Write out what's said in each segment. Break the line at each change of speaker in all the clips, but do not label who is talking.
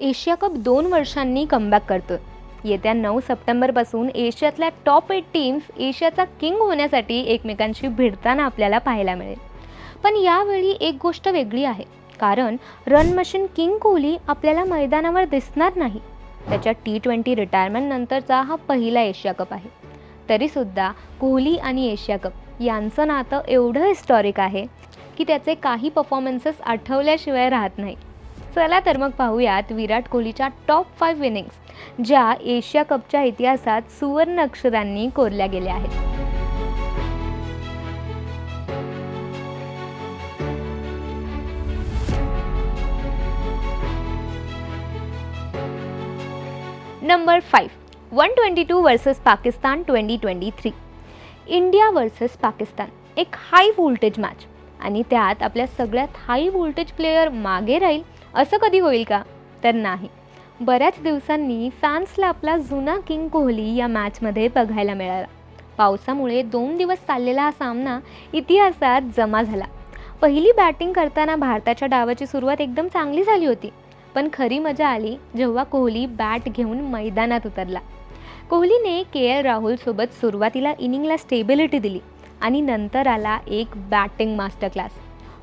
Asia cup दोन वर्षांनी comeback करतो येत्या नऊ सप्टेंबरपासून एशियातल्या टॉप एट टीम्स एशियाचा किंग होण्यासाठी एकमेकांशी भिडताना आपल्याला पाहायला मिळेल. पण यावेळी एक गोष्ट वेगळी आहे. कारण रन मशीन किंग कोहली आपल्याला मैदानावर दिसणार नाही. त्याच्या टी ट्वेंटी रिटायरमेंट नंतरचा हा पहिला एशिया कप आहे. तरीसुद्धा कोहली आणि एशिया कप यांचं नातं एवढं हिस्टॉरिक आहे की त्याचे काही परफॉर्मन्सेस आठवल्याशिवाय राहत नाही. चला तर मग पाहूयात विराट कोहलीच्या टॉप फाईव्ह इनिंग्स ज्या एशिया कपच्या इतिहासात सुवर्ण अक्षरांनी कोरल्या गेल्या आहेत. Number five one twenty two versus Pakistan twenty twenty three India versus Pakistan एक हाय व्होल्टेज मॅच आणि त्यात आपल्या सगळ्यात हाय व्होल्टेज प्लेयर मागे राहील असं कधी होईल का? तर नाही. बऱ्याच दिवसांनी फॅन्सला आपला जुना किंग कोहली या मॅचमध्ये बघायला मिळाला. पावसामुळे दोन दिवस चाललेला हा सामना इतिहासात जमा झाला. पहिली बॅटिंग करताना भारताच्या डावाची सुरुवात एकदम चांगली झाली होती पण खरी मजा आली जेव्हा कोहली बॅट घेऊन मैदानात उतरला. कोहलीने के एल राहुलसोबत सुरुवातीला इनिंगला स्टेबिलिटी दिली आणि नंतर आला एक बॅटिंग मास्टर क्लास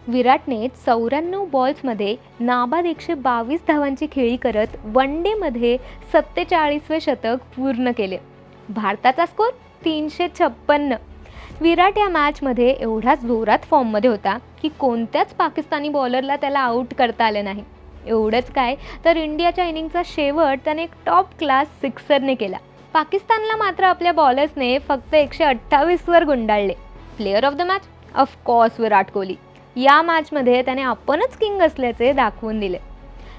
विराटने चौऱ्याण्णव बॉल्समध्ये नाबाद एकशे बावीस धावांची खेळी करत वन डेमध्ये सत्तेचाळीसवे शतक पूर्ण केले. भारताचा स्कोर तीनशे छप्पन्न. विराट या मॅचमध्ये एवढाच जोरात फॉर्ममध्ये होता की कोणत्याच पाकिस्तानी बॉलरला त्याला आऊट करता आलं नाही. एवढंच काय तर इंडियाच्या इनिंगचा शेवट त्याने एक टॉप क्लास सिक्सरने केला. पाकिस्तानला मात्र आपल्या बॉलर्सने फक्त एकशे अठ्ठावीसवर गुंडाळले. Player of the match of course Virat Kohli. या मॅचमध्ये त्याने आपणच किंग असल्याचे दाखवून दिले.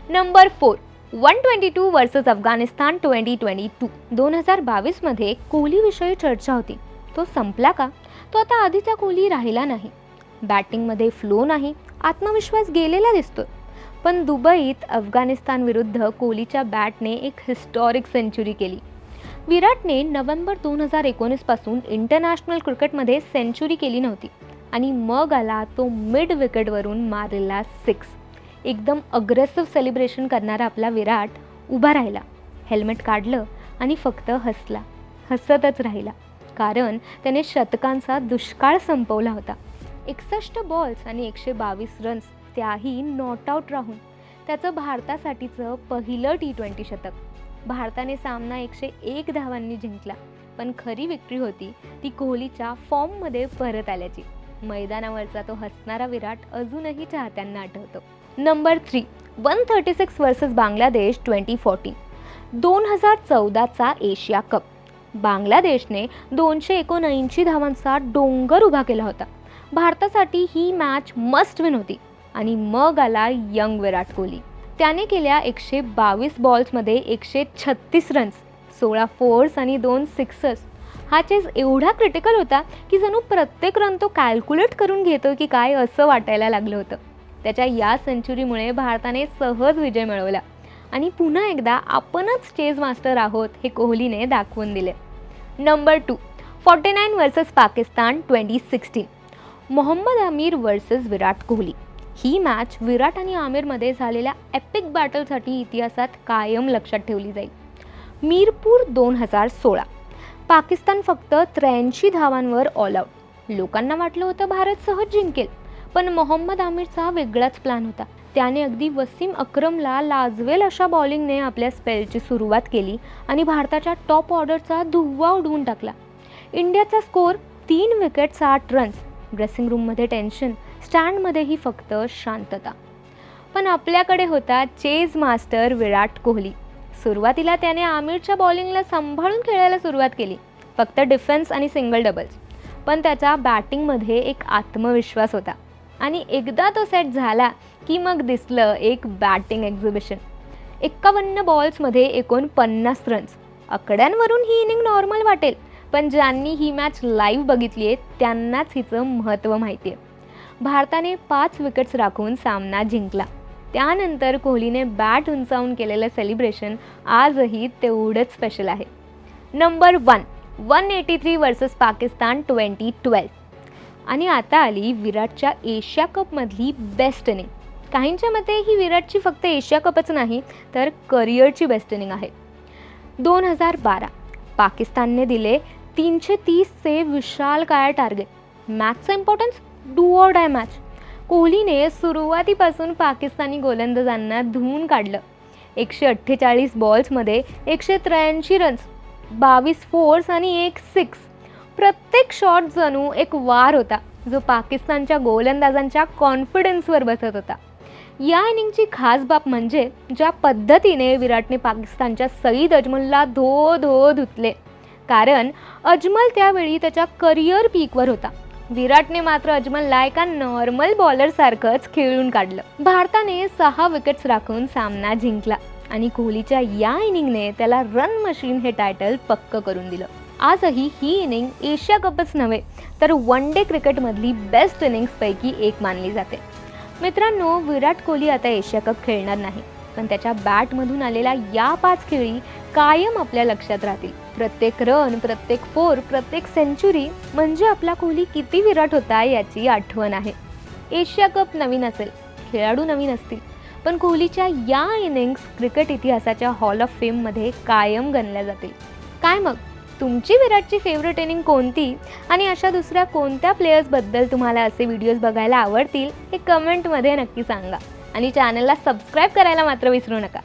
Number four one twenty two versus Afghanistan twenty twenty two दोन हजार बावीसमध्ये कोहलीविषयी चर्चा होती. तो संपला का? तो आता आधीचा कोहली राहिला नाही. बॅटिंगमध्ये फ्लो नाही. आत्मविश्वास गेलेला दिसतोय. पण दुबईत अफगाणिस्तान विरुद्ध कोहलीच्या बॅटने एक हिस्टॉरिक सेंचुरी केली. विराटने नोव्हेंबर दोन हजार एकोणीसपासून इंटरनॅशनल क्रिकेटमध्ये सेंचुरी केली नव्हती. आणि मग आला तो मिड विकेटवरून मारलेला सिक्स एकदम अग्रेसिव्ह सेलिब्रेशन करणारा आपला विराट उभा राहिला. हेल्मेट काढलं आणि फक्त हसला. हसतच राहिला. कारण त्याने शतकांचा दुष्काळ संपवला होता. एकसष्ट बॉल्स आणि एकशे बावीस रन्स त्याही नॉट आऊट राहून. त्याचं भारतासाठीचं पहिलं टी ट्वेंटी शतक. भारताने सामना एकशे एक धावांनी जिंकला. पण खरी विक्री होती ती कोहलीच्या फॉर्ममध्ये परत आल्याची. मैदानावरचा तो हसणारा विराट अजूनही चाहत्यांना आठवतो. Number three one thirty six versus Bangladesh twenty fourteen दोन हजार चौदाचा एशिया कप. बांगलादेशने दोनशे एकोणऐंशी धावांचा डोंगर उभा केला होता. भारतासाठी ही मॅच मस्ट विन होती आणि मग आला यंग विराट कोहली. त्याने केल्या एकशे बावीस बॉल्समध्ये एकशे छत्तीस रन्स सोळा फोर्स आणि दोन सिक्सर्स हा चेस एवढा क्रिटिकल होता की जणू प्रत्येक रन तो कॅल्क्युलेट करून घेतो की काय असं वाटायला लागलं होतं. त्याच्या या सेंचुरीमुळे भारताने सहज विजय मिळवला. आणि पुन्हा एकदा आपणच चेस मास्टर आहोत हे कोहलीने दाखवून दिले. Number two forty nine versus Pakistan twenty sixteen Mohammad Amir versus Virat Kohli. ही मॅच विराट आणि आमिरमध्ये झालेल्या एपिक बॅटलसाठी इतिहासात कायम लक्षात ठेवली जाईल. मीरपूर दोन हजार सोळा. पाकिस्तान फक्त त्र्याऐंशी धावांवर ऑल आऊट लोकांना वाटलं होतं भारत सहज जिंकेल पण मोहम्मद आमिरचा वेगळाच प्लॅन होता. त्याने अगदी वसीम अक्रमला लाजवेल अशा बॉलिंगने आपल्या स्पेलची सुरुवात केली आणि भारताच्या टॉप ऑर्डरचा धुव्वा उडवून टाकला. इंडियाचा स्कोर तीन विकेट आठ रन्स ड्रेसिंग रूममध्ये टेन्शन स्टँडमध्येही फक्त शांतता. पण आपल्याकडे होता चेज मास्टर विराट कोहली. सुरुवातीला त्याने आमिरच्या बॉलिंगला सांभाळून खेळायला सुरुवात केली. फक्त डिफेन्स आणि सिंगल डबल्स. पण त्याच्या बॅटिंगमध्ये एक आत्मविश्वास होता. आणि एकदा तो सेट झाला की मग दिसलं एक बॅटिंग एक्झिबिशन. एक्कावन्न बॉल्समध्ये एकोणपन्नास रन्स आकड्यांवरून ही इनिंग नॉर्मल वाटेल. पण ज्यांनी ही मॅच लाईव्ह बघितली आहे त्यांनाच हिचं महत्त्व माहिती आहे भारताने पाच विकेट्स राखून सामना जिंकला. त्यानंतर कोहलीने बॅट उंचावून केलेलं सेलिब्रेशन आजही तेवढंच स्पेशल आहे. Number one one eighty three versus Pakistan twenty twelve आणि आता आली विराटच्या एशिया कपमधली बेस्ट इनिंग काहींच्या मते ही विराटची फक्त एशिया कपच नाही तर करिअरची बेस्ट इनिंग आहे. दोन हजार बारा पाकिस्तानने दिले तीनशे तीसचे विशाल काय target मॅचचा importance do or die match कोहलीने सुरुवातीपासून पाकिस्तानी गोलंदाजांना धुवून काढलं. एकशे अठ्ठेचाळीस बॉल्समध्ये एकशे त्र्याऐंशी रन्स बावीस फोर्स आणि एक सिक्स प्रत्येक शॉट जणू एक वार होता जो पाकिस्तानच्या गोलंदाजांच्या कॉन्फिडन्सवर बसत होता. या इनिंगची खास बाब म्हणजे ज्या पद्धतीने विराटने पाकिस्तानच्या सईद अजमलला धो धो धुतले. कारण अजमल त्यावेळी त्याच्या करिअर पीकवर होता. विराटने मात्र अजमलला एका नॉर्मल बॉलरसारखंच खेळून काढलं. भारताने सहा विकेट्स राखून सामना जिंकला आणि कोहलीच्या या इनिंगने त्याला रन मशीन हे टायटल पक्क करून दिलं. आजही ही इनिंग एशिया कपच नव्हे तर वन डे क्रिकेटमधली बेस्ट इनिंग्सपैकी एक मानली जाते. मित्रांनो विराट कोहली आता एशिया कप खेळणार नाही. पण त्याच्या बॅटमधून आलेल्या या पाच खेळी कायम आपल्या लक्षात राहतील. प्रत्येक रन प्रत्येक फोर प्रत्येक सेंचुरी म्हणजे आपला कोहली किती विराट होता याची आठवण आहे. एशिया कप नवीन असेल खेळाडू नवीन असतील पण कोहलीच्या या इनिंग्स क्रिकेट इतिहासाच्या हॉल ऑफ फेममध्ये कायम गणल्या जातील. काय मग? तुमची विराटची फेवरेट इनिंग कोणती? आणि अशा दुसऱ्या कोणत्या प्लेयर्सबद्दल तुम्हाला असे व्हिडिओज बघायला आवडतील हे कमेंटमध्ये नक्की सांगा. आणि चॅनलला सबस्क्राईब करायला मात्र विसरू नका.